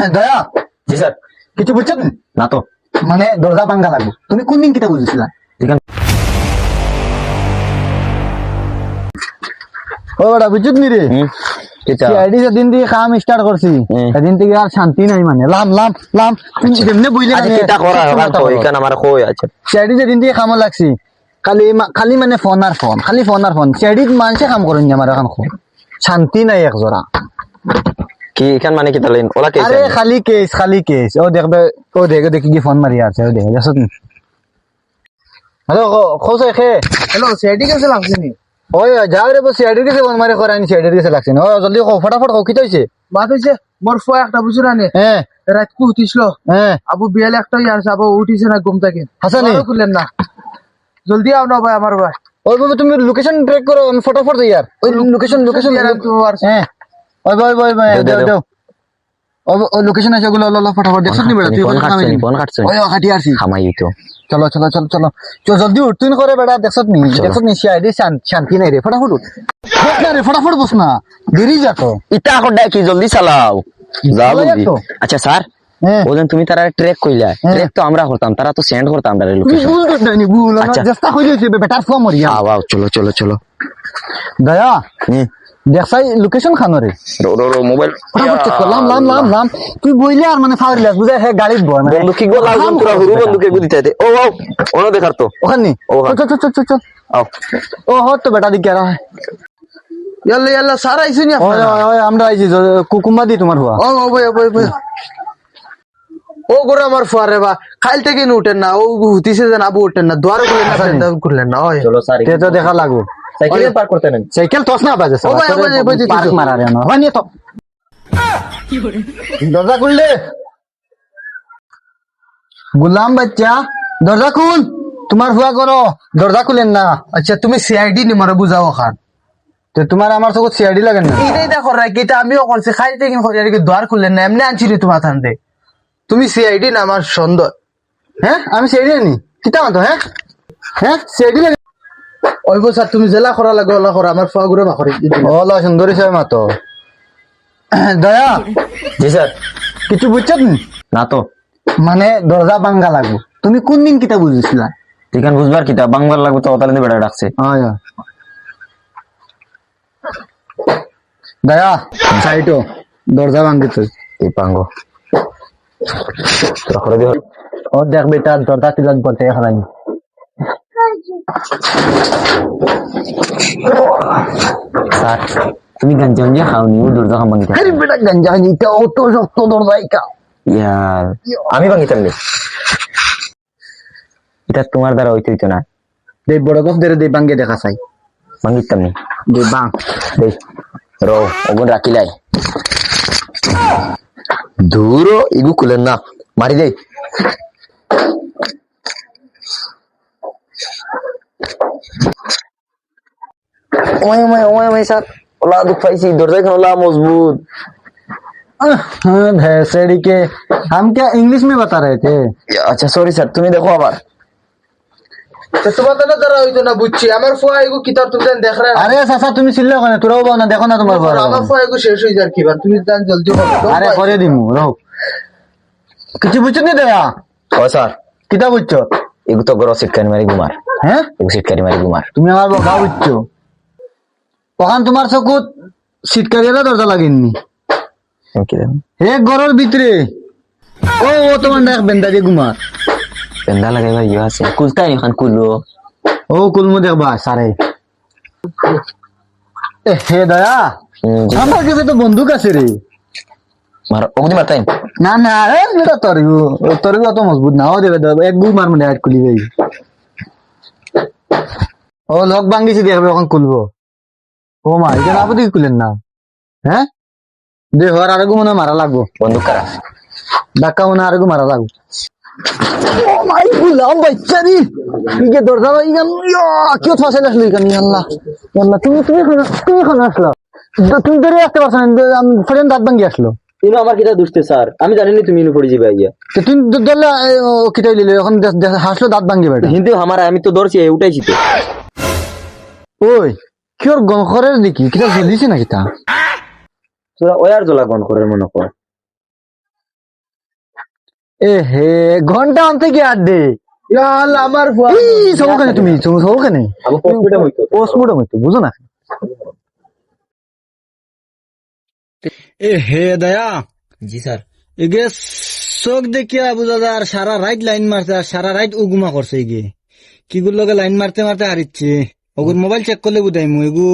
দয়া। জি স্যার। কিছু বুঝছ তুমি? না তো। মানে দরজা ভাঙ্গা লাগবো। তুমি কোন দিন কিটা বুঝেছিলা? ও বুঝছ নি রে? সিআইডি যেদিন দিয়ে কাম স্টার্ট করছি। সেদিন থেকে আর শান্তি নাই মানে। লাম লাম লাম। যেমনে বুঝলে কিতা করা হবে তো এখানে আমার কই আছে। সিআইডি যেদিন দিয়ে কামো লাগছি। খালি খালি মানে ফোন আর ফোন খালি ফোন আর ফোন সিআইডি মানুষে কাম করেন আমার এখন শান্তি নাই এক জোড়া। কি এখান মানে কিতা লাইন ওলা কেছে আরে খালি কেস খালি কেস ও দেখবে ও দেখে দেখি কি ফোন মারি আছে ও দেখে দেখছ হ্যালো খোঁজ খে হ্যালো সিআইডি কাছে লাগছে নি? ওই যাও রে বস সিআইডির কাছে ফোন মারি করানি সিআইডির কাছে লাগছে না। ও জলদি কো ফটাফট কো কি হইছে বাত হয়েছে মোর ফোয়া একটা বুঝছ না হ্যাঁ রাত কু উঠিছিল হ্যাঁ আবু বিয়াল একটা ইয়ার আবু উঠিছে না ঘুম থেকে। হাসানি? খুললেন না। জলদি আও না ভাই আমার ভাই। ওই বাবা তুমি লোকেশন ট্র্যাক করো আমি ফটাফট যাই আর ওই লোকেশন লোকেশন হ্যাঁ ওই দে, দাও দাও। ওই লোকেশন আছে ওগুলো লো ফটাফট দেখছ তুমি বেটা তুই কোন কামে নি, ফোন কাটছে ওই হাঁটি আসি খামাই তো চলো চলো চলো চলো চলো। জলদি উঠ তুই করে বেটা দেখছ নি। দেখছ নি সিআইডি শান্তি নাই রে। ফটাফট উঠ। না রে ফটাফট বস না। দেরি যা তো। ইতা কডা কি জলদি চালাও। যাও জলদি আচ্ছা স্যার হ্যাঁ। ওজন তুমি তারা ট্রেক কইলা। হ্যাঁ। ট্রেক তো আমরা করতাম তারা তো সেন্ড করতাম তারা লোকেশন ভুল নি ভুল। আচ্ছা। চেষ্টা হইছে বেটার ফর্ম আও চলো চলো চলো। দয়া। হুম দেখছাই লোকেশন খানো রে রো রো রো মোবাইল লাম লাম লাম লাম। তুই বইলে আর মানে ফাউরি লাগ বুঝা হে গাড়িত বয় মানে। বন্দুক কি গো লাগন তোরা হুরু বন্দুকে গুদিতে দে। ও ও ওনো দেখার তো। ওখানে ওখানে। চল চল চল চল চল। আও। ও হত তো বেটা দিকে আর ইয়াল্লা ইয়াল্লা স্যার আইছে নি ওই আমরা আইছি কুকুম্বা দি তোমার হুয়া। ও ও ও ভাই ভাই ও গোরা আমার ফুয়া রে বা। খাইল থেকে নি উঠেন না ও হুতিছে যেন আবু উঠেন না দুয়ার খুললেন না ফেন্দা না ওই চলো স্যার তে তো দেখা লাগু সাইকেলে পার করতে নেন। সাইকেল তোস না বাজে পার্ক। মারা রে না হয় তো। দরজা খুললে গুলাম বাচ্চা দরজা খুল। তোমার হুয়া করো দরজা খুলেন না। আচ্ছা তুমি সিআইডি নি মারে বুঝাও খান। তো তোমার আমার চোখত সিআইডি লাগে না। এইটাই দেখো রাখ এটা আমিও করছি। খাইল থেকে কি দুয়ার খুললেন না। এমনি আনছি রে তোমার থানতে। তুমি সিআইডি না আমার সন্দেহ হ্যাঁ আমি সিআইডি আনি। কিতা মাতো হ্যাঁ? হ্যাঁ সিআইডি লাগে। ওই স্যার তুমি জেলা করা লাগে ওলা করা আমার ফুয়া ঘুরে বাখরি ও ল সুন্দরী সাহেব মাতো। দয়া জি স্যার। কিছু না তো মানে দরজা ভাঙ্গা লাগবো তুমি কোন দিন কিতা বুঝেছিলা এখান বুঝবার কিতা বাংবার লাগবে তো ওতালে বেড়া ডাকছে হয়। দয়া সাইটো দরজা ভাঙ্গি তুই এই পাঙ্গো। ও দেখ বেটা দরজা তিলান করতে স্যার তুমি গাঞ্জা গাঞ্জা খাওনি ও দরজা খাম ভাঙিতে আরে বেটা গঞ্জা নিতে অত শক্ত দরজা ইকা ইয়ার আমি ভাঙিতাম নি? এটা তোমার দ্বারা হইতে হইতো না। দে বড় গপ দেরে দে ভাঙ্গে দেখা চাই। ভাঙিতাম নি? দে বাং। দেই রো ওগুন রাখিলাই দূর ইগু কুলেন না। মারি দেই ওই ওই ওই ওই স্যার ওলা দুঃখ পাইছি দরজা খান ওলা মজবুত हाँ भैंसेड़ी के हम क्या इंग्लिश में बता रहे थे আচ্ছা সরি স্যার তুমি দেখো আবার তোমার তো দ্বারা হইতো না বুঝছি আমার ফুয়া এগু কিতাব তুমি জান দেখ রে अरे सासा তুমি চিল্লা কেন তোরাও বাও না দেখো না তোমার ঘর আমার ফুয়া এগু শেষ হয়ে যার কিবার তুমি জান জলদি করো আরে করে দিমু রহ কিছু বুঝছো নি দয়া ও স্যার কিতা বুঝছো এগু তো গরো সিটকানি মারি গুমার। হ্যাঁ? এগু সিটকানি মারি গুমার। তুমি আমার বকা বুঝছ ওখান তোমার চকুত শীতকালীরা দরজা লাগেননি। এক ঘরের ভিতরে। ও ও তোমার দেখ বেন্দা দিয়ে ঘুমার পেন্দা লাগাইবার ইয়ে আছে। কুলতাই এখন কুলো। ও কুলমু দেখবা সারে। এ, হে দয়া। আমার কাছে তো বন্দুক আছে রে। মার ওগুদি মারতাই না এটা তরিগু তরিগু অত মজবুত না ও দেবে দেবে এক গু মার মানে আট খুলি যাই ও লক ভাঙ্গিছি দেখবে এখন খুলবো। ও মা এটা না খুলেন না? হ্যাঁ দে হওয়ার আরেকু মনে মারা লাগবো। বন্দুক কারা? ধাক্কা মনে আরেকু মারা লাগবো। ও মাই গুলাম বাচ্চারি ইকে দরজা ভাই গান কেউ ফাঁসাইল আসলো এখানে আল্লাহ আল্লাহ তুমি তুমি তুমি এখানে আসলো। তুমি ধরে আসতে পারছ না ফ্রেন্ড দাঁত ভাঙ্গি আসলো। ইনো আমার কিটা দুষ্টে স্যার। আমি জানিনি তুমি ইনো পড়ে যাবে আইয়া। তো তুমি ধরলে কিটাই লিলে এখন হাসলো দাঁত ভাঙ্গি বেটা। কিন্তু আমার আমি তো ধরছি উঠাইছি তো। ওই কিওর গঙ্করের দেখি কিটা জ্বলিছে না কিটা তোরা ওয়ার জ্বলা গন মনে কর। এ হে ঘণ্টা আনতে কি আর দে। আল্লাহ আমার ফুয়া এই তুমি? তুমি সব কেন? পোস্টমর্টম হইতো বুঝো না। এ হে দয়া। জি স্যার। এগে চোখ দেখিয়া বুঝা যায় আর সারা রাইট লাইন মারছে আর সারা রাইট উগুমা করছে এগে। কি গুলো লগে লাইন মারতে মারতে হারিচ্ছে ওগুর মোবাইল চেক করলে বুঝাই মু এগু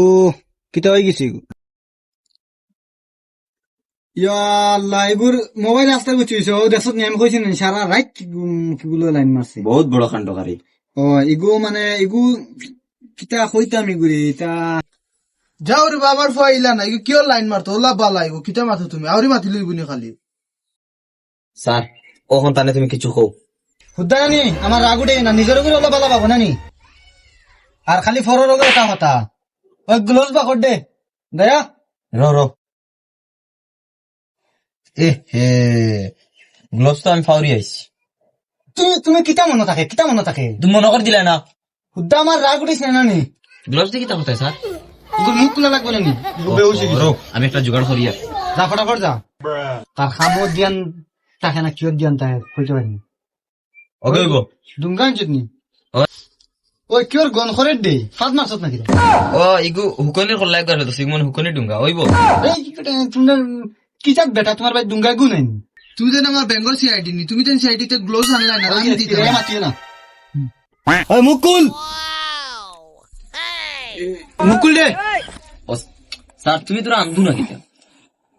কিতা হয়ে গেছে এগু? ইয়াল্লাহ এগুর মোবাইল রাস্তা বুঝছিস ও দেখছত নি? আমি কইছি সারা রাইট কিগুলো লাইন মারছে বহুত বড় কাণ্ডকারী ও ইগু মানে ইগু কিতা কইতাম ইগুরি তা যাও রে বা আমার ফুয়া ইলা না ইগো কিয় লাইন মারতো? ওলা বালা ইগো কিতা মাথো তুমি? আউরি মাতি লইবনি খালি। স্যার ওখান তানে তুমি কিছু কও। হুদ্দা নানি আমার রাগুডে না নিজের উপরে ওলা বালা পাবো নানি। আর খালি ফরর ওগুলো এটা কথা। ওই গ্লোভস বা কর দে। দয়া। র র। এ হে গ্লোভস তো আমি ফাউরি আইছি। তুমি তুমি কিতা মনে থাকে কিতা মনে থাকে? তুমি মনে করে দিলে না। হুদ্দা আমার রাগ উঠিস না নানি। গ্লোভস দিয়ে কি তা কোথায় স্যার? ওগুলো মুখ খোলা লাগবে নানি আমি একটা জোগাড় করি। যা ফটাফট যা। তার খামো দিয়ান থাকে না কিয় দিয়ান তাকে কইতে পারি ওকে হইব দুঙ্গান চিতনি ওই কিয়র গন করে দে ফাঁস মারছত নাকি? ও ইগু হুকনির কল্লাই করে তো সিগমন হুকনি ডুঙ্গা হইব এই তোমার কি যাক বেটা তোমার ভাই দুঙ্গা গু নাই? তুমি যেন আমার বেঙ্গল সিআইডি নি তুমি যেন সিআইডি তে গ্লোভস আনলাই না আমি দিতে না। ওই মুকুল! মুকুল দে স্যার তুমি তোরা আন্দু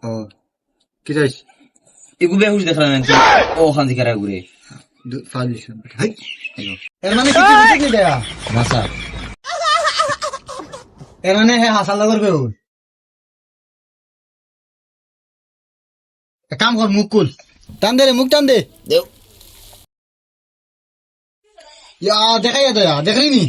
ও কি ইগু বেহুশ দেখলাম না ও খান দিকারা ঘুরে এর মানে কি দেয়া এর মানে হে হাসাল কাম কর মুকুল। টান দে রে মুখ টান দে। দেও। ইয়া দেখাই দয়া দেখলি নি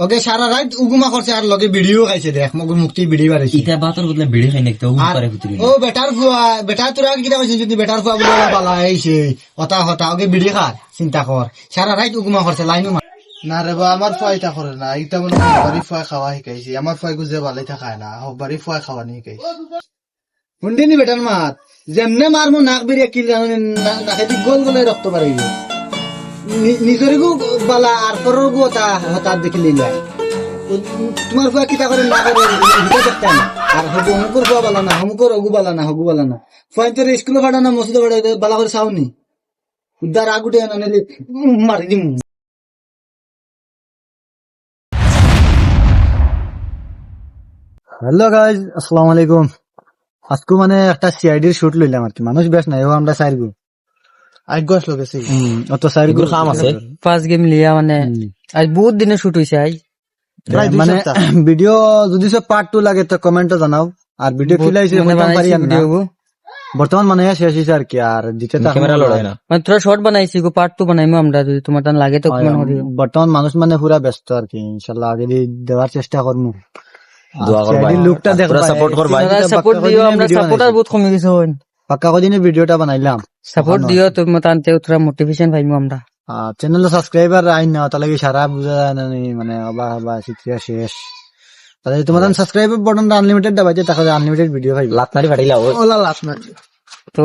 ওকে সারা রাত উগুমা করছে আর লগে ভিডিও খাইছে দেখ মগুর মুক্তি ভিডিও বাড়াইছে ইটা বাতর বদলে বেড়ে খাই নাকি তো আর পারে ও বেটার ফুয়া বেটার তোরা কিটা কইছিস যদি বেটার ফুয়া বলে বালা আইছে হতা হতা ওকে বিড়ি খা চিন্তা কর সারা রাত উগুমা করছে লাইনও না রে বা আমার ফুয়া এটা করে না এটা মানে হবারি ফুয়া খাওয়া শিকাইছে আমার ফুয়া গুজে ভালো থাকায় না হবারি ফুয়া খাওয়া নি শিকাইছে। শুনদিনি বেটার মাত যেমনে মারমু নাক বেরিয়ে কিল নাকে গোল গোলে রক্ত বাড়াইব নিজরে বালা আর পরের গু হতা হতা দেখি লিলা তোমার ফুয়া কিতা করে না করে ভিতরে দেখতে আর হবু অমুকর ফুয়া বালা না অমুকর অগু বালা না, হগু বালা না। তোর স্কুলে ভাড়া না মসজিদে ভাড়া বালা করে চাওনি উদ্ধার আগুটে না নিলে মারি দিম। হ্যালো গাইজ আসসালামু আলাইকুম। আজকে মানে একটা সিআইডির শুট লইলাম আর কি মানুষ বেশ নাই, ও আমরা চাইরগু আজ্ঞ আসলো গেছে অত চাইরগু ইগুর খাম আছে? পাঁচ গেম লিয়া মানে আজ বহুত দিনে শুট হয়েছে আজ মানে ভিডিও যদি সব পার্ট টু লাগে তো কমেন্টে জানাও। আর ভিডিও ফিল আইছে মানে কইতাম পারি আমি ভিডিও বর্তমান মানে শেষ হইছে আর কি আর দিতে তো ক্যামেরা লড়াই না? মানে তোরা শর্ট বানাইছি গো পার্ট টু বানাইমু আমরা যদি তোমার টান লাগে তো কমেন্ট বর্তমান মানুষ মানে পুরা ব্যস্ত আর কি ইনশাল্লাহ আগে দেওয়ার চেষ্টা করব দোয়া করবা। লুকটা পুরা support করবা। সাপোর্ট দিও আমরা সাপোর্টার বহুত কমে গেছে হইন পাক্কা কদিনে ভিডিওটা বানাইলাম। সাপোর্ট দিও তুমি তানতে তোরা মোটিভেশন পাইমু আমরা। চ্যানেল সাবস্ক্রাইবার আইন না তাহলে সারা বুঝা যায় না মানে অবা হবা শিক্ষা শেষ। তাহলে তোমার সাবস্ক্রাইবার বাটনটা আনলিমিটেড দাবাইছে তাহলে আনলিমিটেড ভিডিও পাইবা। লাত মারি ফাটাইলা ও লাস্ট না তো